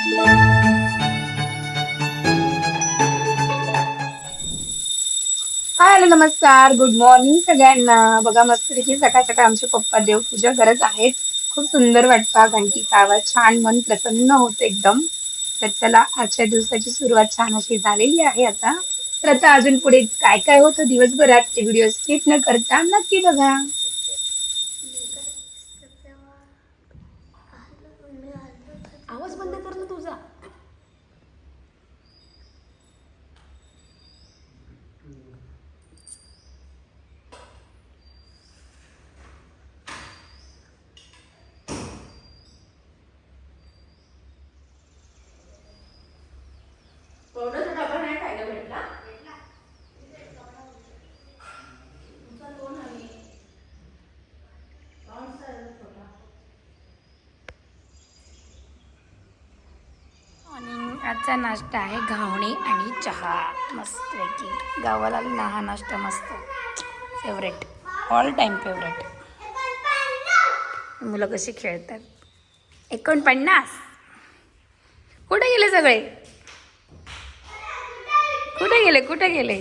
हाय नमस्कार. Good morning सगळ्यांना. बघा मस्तपैकी सकाळ सकाळ आमचे पप्पा देवपूजा करत आहेत. खूप सुंदर वाटतं. घंटीचा आवाज छान मन प्रसन्न होतं एकदम. तर चला आजच्या दिवसाची सुरुवात छान अशी झालेली आहे आता. तर आता अजून पुढे काय काय होतं दिवसभरात ते व्हिडिओ स्किप न करता नक्की बघा. आणि आजचा नाश्ता आहे घावणे आणि चहा. मस्तपैकी गावाला हा नाश्ता मस्त. फेवरेट ऑल टाईम फेवरेट मुलं कशी खेळतात? एकोणपन्नास. कुठे गेले सगळे? कुठे गेले? कुठे गेले?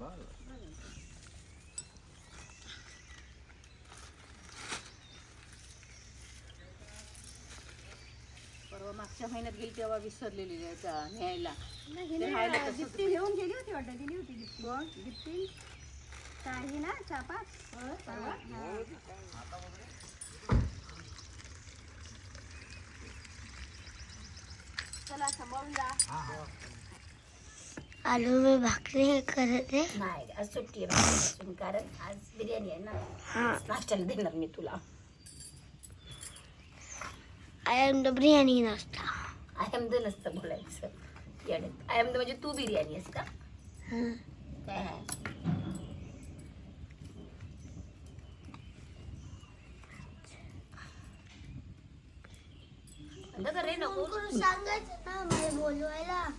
परवा मागच्या महिन्यात गेली तेव्हा विसरलेली आहे त्या न्यायला. गिफ्टी घेऊन गेली होती वाटतं दिली होती गिफ्टी गिफ्टी काही ना चापा? चला सांभाळून आलू में भाकरी करत आहे नाही आज सुट्टी आहे कारण आज बिर्याणी आहे ना. नाश्त्याला देणार मी तुला. आय एम द बिर्याणी नाश्ता. आय एम द नसतं बोलायचं येण्यात आय एम द म्हणजे तू बिर्याणी आहेस का काय आहे?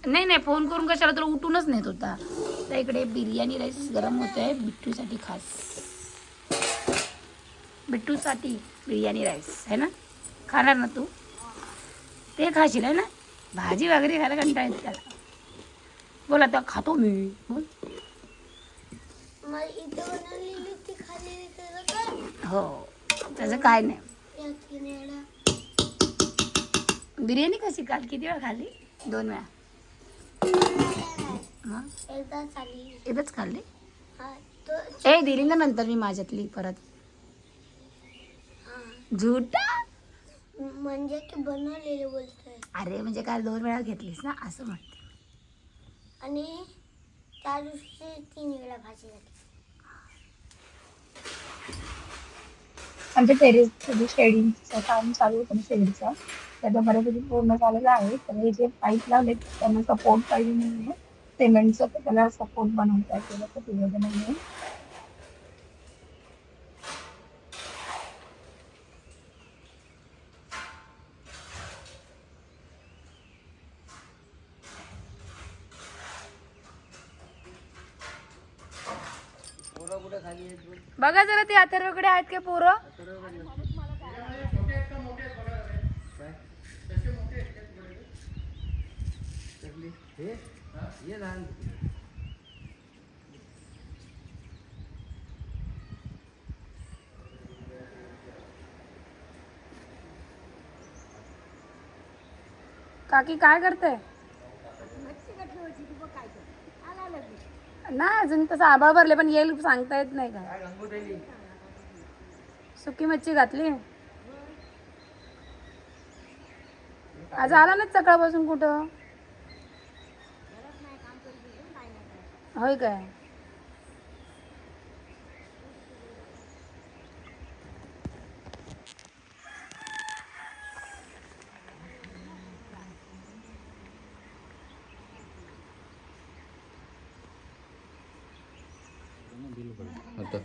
नाही नाही फोन करून कशाला तुला उठूनच नेत होता तर इकडे बिर्याणी राईस गरम होत आहे बिट्टूसाठी खास बिट्टूसाठी बिर्याणी राईस आहे ना खाणार ना तू ते खाशील आहे ना? भाजी वगैरे खायला कंटाळा येतो त्याला. बोल आता खातो मी. बोल. हो त्याचं काय नाही. बिर्याणी कशी काल किती वेळा खाल्ली? दोन वेळा. एकदा चालली एकच खाल्ली. हा तो ए दिली ना नंतर मी माझ्यातली परत. झुटा. म्हणजे की बनवलेले बोलतोय. अरे म्हणजे काल दोन वेळा घेतलीस ना असं म्हणते. आणि त्या दिवशी तीन वेळा भाजी झाली. आमच्या टेरेसचं जे शेडिंगचं काम चालू होतं ना शेडचं. त्याचं बऱ्यापैकी पूर्ण झालेलं आहे. तर हे जे पाईप लावले त्यांना सपोर्ट पाहिजे म्हणून सिमेंटचं त्याला सपोर्ट बनवता केलं तर नाही किती अथर्वकडे आहेत का पोरं? काकी काय करते नाही अजून तसं आभाळ भरले पण येईल सांगता येत नाही का सुकी मच्छी घातली. आज आला ना सकाळपासून कुठं? होय काय आता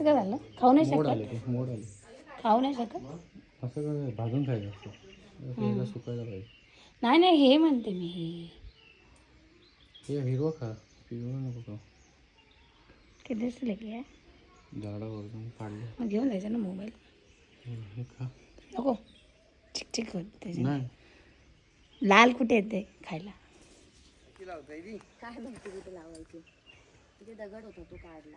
याचं काय झालं? खाऊ नाही मोड शकत? आले ते मोड आले. खाऊ नाही शकत? असं भाजून खायचं असतं. सुकायला पाहिजे. नाही नाही हे म्हणते मी हे. हिरवा खा पिवळं नको खा किती दिसले की आहे? झाडावर जाऊन काढले मग घेऊन जायचं ना मोबाईल? हे खा. नको. चिक चिक होत त्याचे. नाही. लाल कुठे येते खायला? काय माहिती कुठे लावायची? तिथे दगड होता तो काढला.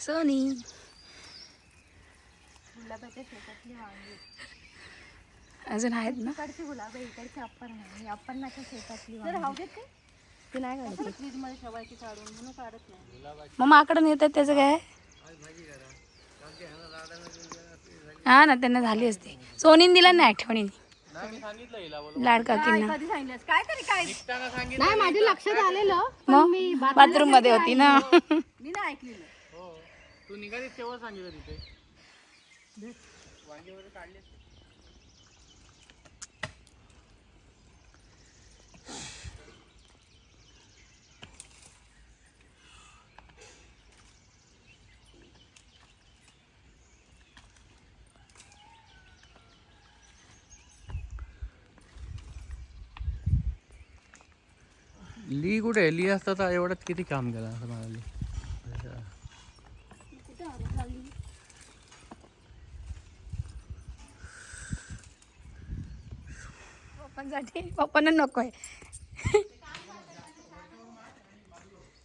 सोनी गुलाबाच्या शेतातली वांगी अजून आहेत ना? इकडची गुलाब इकडची अप्पर नाही. अप्परनाच्या शेतातली वांगी. ते नाही काढत फ्रीजमध्ये ठेवायची काढून म्हणून काढत नाही. मग माकडं नेतात त्याचं काय? हा ना त्यांना झाली असते. सोनीन दिला ना आठवणीने. लाडका किन्ना कधी सांगितलं काय तरी काय? नाही माझ्या लक्षात आलेलं मग? बाथरूममध्ये होती ना? मी नाही ऐकलेलं. तू निघाली तेव्हा सांगितलं तिथे. ली कुठे? ली असता तर एवढ्यात किती काम केलं असं म्हणाली अच्छा. पप्पांसाठी पप्पांना नको आहे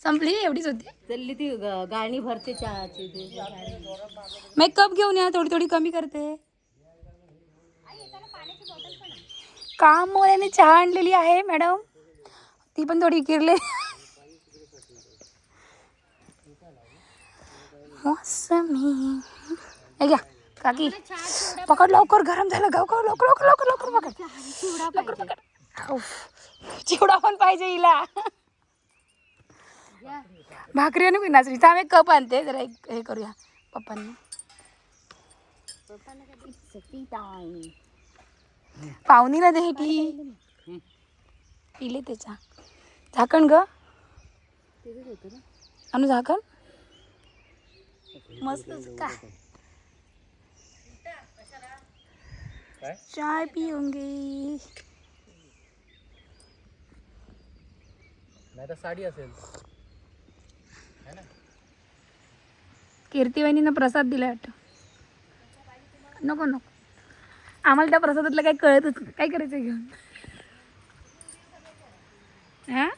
संपली एवढीच होती चालली ती ग- गाणी भरते चहाची. मेकअप घेऊन या थोडी थोडी कमी करते कामवाल्याने चहा आणलेली आहे मॅडम ती पण थोडी किरले मोसमी. हे घ्या काकी. पकड लवकर गरम झालं लवकर लवकर लवकर लवकर लवकर पकड. लवकर पकड. चिवडा पण पाहिजे हिला. भाकरी आणि नाचली थांब एक कप आणते जरा एक हे करूया पप्पांनी. पाहुणीला दे पी पिले त्याचा झाकण ग. अनु झाकण? मस्त काय? चाय पिऊंगी नाही तर साडी असेल. कीर्तिवाहिनीनं प्रसाद दिला वाटतं. नको नको. आम्हाला त्या प्रसादातलं काही कळतच नाही. काय करायचं घेऊन? हाँ?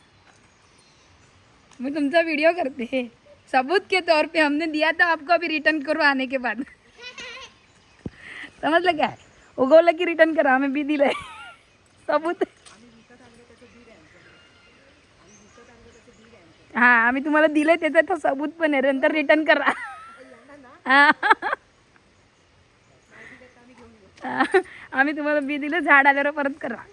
मैं तुमचा वीडियो करते सबूत के तौर पे हमने दिया था आपको अभी रिटर्न करो आने के बाद। समजलं काय उगवलं की रिटर्न करा आम्ही बी दिलंय सबूत। हा आम्ही तुम्हाला दिलंय त्याचा तो सबूत पण आहे नंतर रिटर्न करा। आम्ही तुम्हाला बी दिलं झाड आल्यावर परत करा।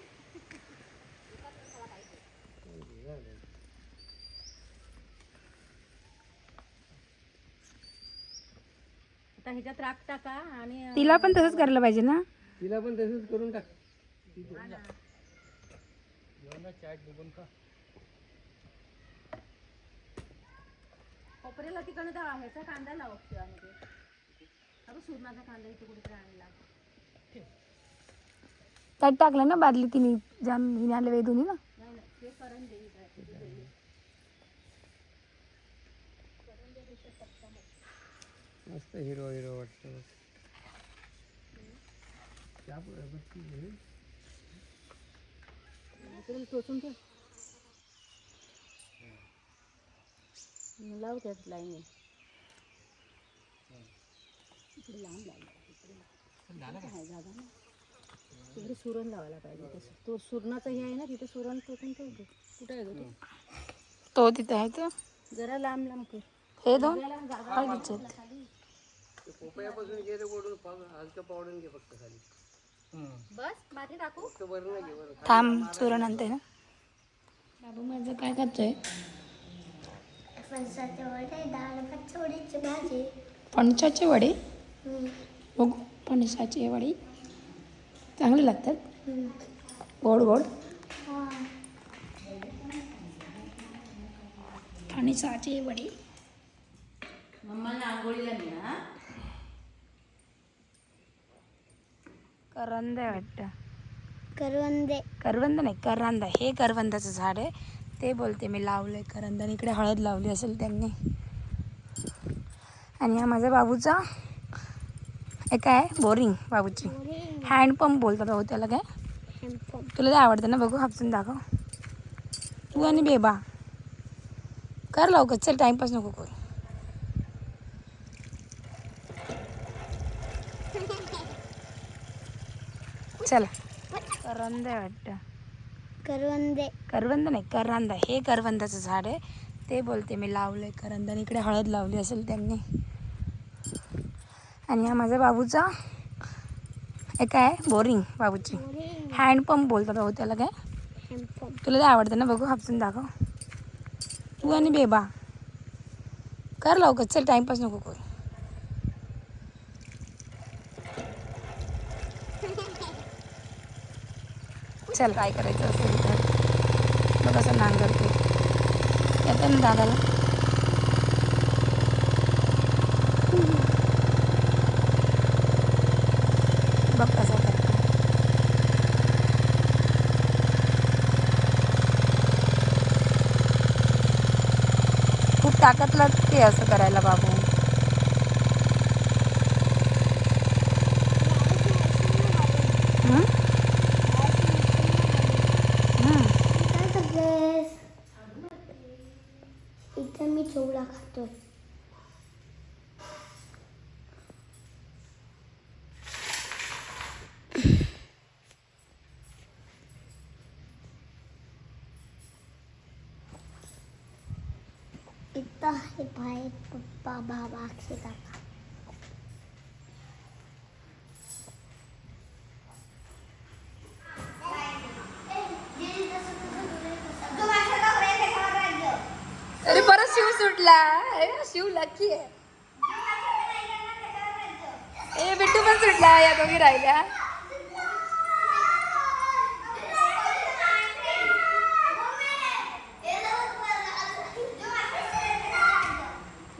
आता ह्याच्यात राख टाका आणि तिला पण तसंच करायला पाहिजे ना? तिला पण तसंच करून टाक. कोपऱ्याला तिकडे त्या ह्याचा कांदा ते अगं सुरणाचा कांदा इथे कुठे आणला. त्यात टाकलं ना बादली तिने जाम हिने आले वेदूनी ना? नाही नाही ते करून देईल मस्त हिरो हिरो वाटतं टोचून लाव त्यात लाईन. इकडे लांब लावलं जागा ना तिकडे सुरण लावायला पाहिजे तसं. तो सुरणाचं हे आहे ना तिथे सुरण टोकून ठेवतो कुठे आहे गं तो? तो तिथे आहे तो. जरा लांब लांब कर. हे दोन. हळदीचे पोपयापासून गेले ओढून हलकं पावडून घे फक्त खाली. बस बाकी टाकू? फक्त नाही घे बरं थांब चुरण आणते ना. बाबू माझं काय करतोय फणसाचे वडे डाळ भात चवळीची भाजी फणसाचे वडे? हम्म. बघू फणसाचे वडे. चांगले लागतात? हम्म. गोड गोड. हा. फणसाचे वडे. मम्माला आंघोळीला न्या करवंद आहे वाटतं. करवंदे. करवंद नाही करवंद हे करवंदाचं झाड आहे. ते बोलते मी लावलंय करवंद आणि इकडे हळद लावली असेल त्यांनी. आणि हा माझ्या बाबूचा हे काय? बोरिंग बाबूची. हँडपंप बोलतात भाऊ त्याला काय? तुला ते आवडतं ना बघू हापसून दाखव. तू आणि बेबा. कर लवकर चल टाइमपास नको कोण चला. करवंद आहे वाटतं. करवंदे. करवंद नाही करवंद हे करवंदाचं झाड आहे. ते बोलते मी लावलंय करवंद आणि इकडे हळद लावली असेल त्यांनी. आणि हा माझ्या बाबूचा हे काय? बोरिंग बाबूची. हँडपंप बोलतात भाऊ त्याला काय? तुला ते आवडतं ना बघू हापसून दाखव. तू आणि बेबा. कर लवकर चल टाइमपास नको कोण चल काय करायचं असेल तर. मग असं नांगरतो येतं ना दादाला. बघ कसं करतो. खूप ताकद लागते असं करायला बाबू हं? हं. काय करतेस इथं मी चोवडा खातोय इथं आहे बाहेर पप्पा शिव लकी आहे. ए बिट्टू पण सुटला या दोघी राहिल्या.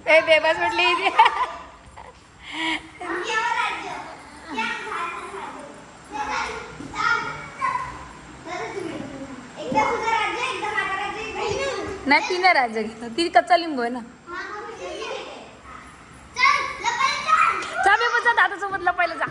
ए बेबस म्हटली नाही तिने राज्य घेतलं ती कच्चा लिंबू आहे ना जा माझ्यासोबत लपायला जा.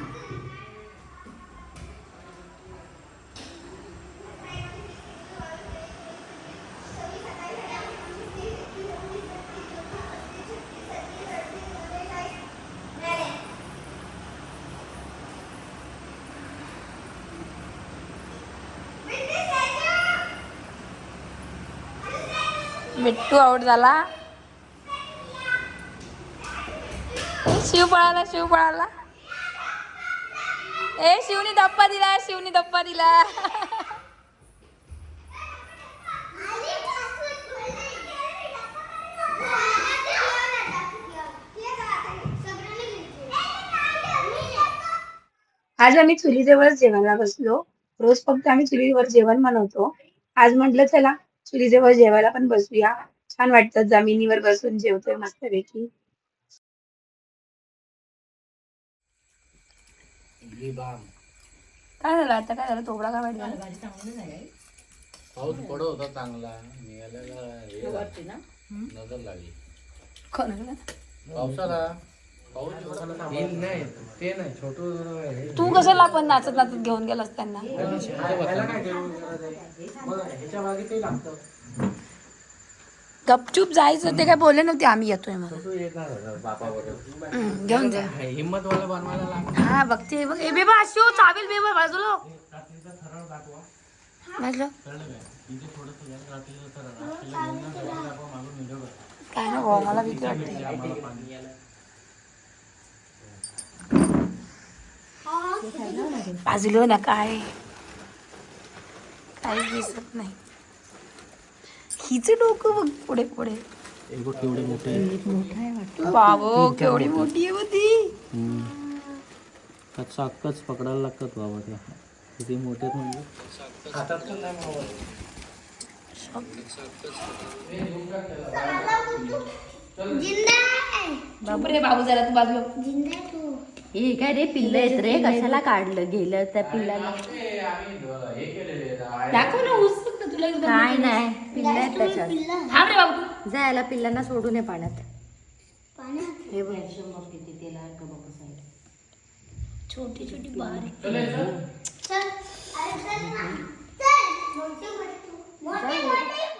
मिट्टू आउट झाला. शिव पळाला शिव पळाला. ए शिवनी दप्पा दिला शिवनी दप्पा दिला. आज आम्ही चुलीजवळच जेवायला बसलो. रोज फक्त आम्ही चुलीवर जेवण बनवतो. आज म्हटलं चला चुलीजवळ जेवायला पण बसूया. छान वाटतं जमिनीवर बसून जेवतोय मस्तपैकी. काय झालं आता? काय झालं? तोबडा काय वाईट झाला पाऊस पडत होता चांगला. निघाल्याला हे झालं. नजर लागली. कोणाला? पावसाला? पाऊस नाही ते नाही छोट तू कशाला आपण नाचत नाचत घेऊन गेलास त्यांना? गपचूप जायचं ते काय बोलले नव्हते आम्ही येतोय म्हणून. घेऊन जा. हिंमत हा बघते बघ ए बेबा शिव चावेल बेबा बाजूला. म्हटलं काय ना भाऊ मला भीती वाटते. बाजूला ना काय काहीच दिसत नाही. हिच डोकं बघ पुढे पुढे. केवढे मोठे बाबो केवढी मोठी आहे होती. त्याचा अक्कच पकडायला लागतात बाबा त्या. किती मोठे आहेत म्हणजे. बापरे बाबू जरा तू बाजूला हे काय रे पिल्ल आहेत रे. कशाला काढलं? गेलं त्या पिल्लाला. दाखव ना ना तुला काय नाही पिल्ल आहेत त्याच्यात. थांब रे बाबू तू. जायला पिल्लांना सोडू नये पाण्यात. हे बघ छोटी छोटी बारीक. चल अरे चल ना. चल. मोठी मोठी. मोठी.